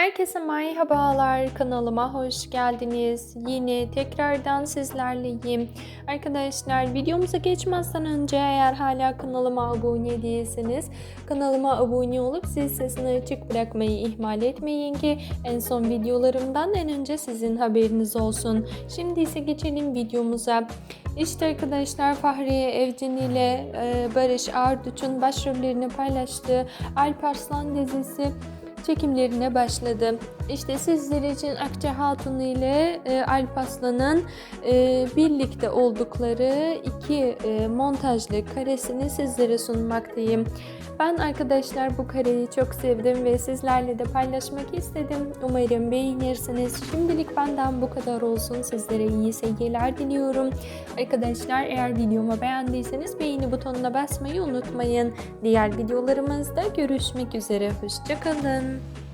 Herkese merhabalar kanalıma hoş geldiniz. Yine tekrardan sizlerleyim. Arkadaşlar videomuza geçmezden önce eğer hala kanalıma abone değilseniz kanalıma abone olup zil sesini açık bırakmayı ihmal etmeyin ki en son videolarımdan en önce sizin haberiniz olsun. Şimdi ise geçelim videomuza. İşte arkadaşlar Fahriye Evcen ile e, Barış Arduç'un başrollerini paylaştığı Alparslan dizisi çekimlerine başladı. İşte sizler için Akça Hatun ile e, Alp Aslan'ın e, birlikte oldukları iki e, montajlı karesini sizlere sunmaktayım. Ben arkadaşlar bu kareyi çok sevdim ve sizlerle de paylaşmak istedim. Umarım beğenirsiniz. Şimdilik benden bu kadar olsun. Sizlere iyi seyirler diliyorum. Arkadaşlar eğer videomu beğendiyseniz beğeni butonuna basmayı unutmayın. Diğer videolarımızda görüşmek üzere. Hoşçakalın. Görüşürüz.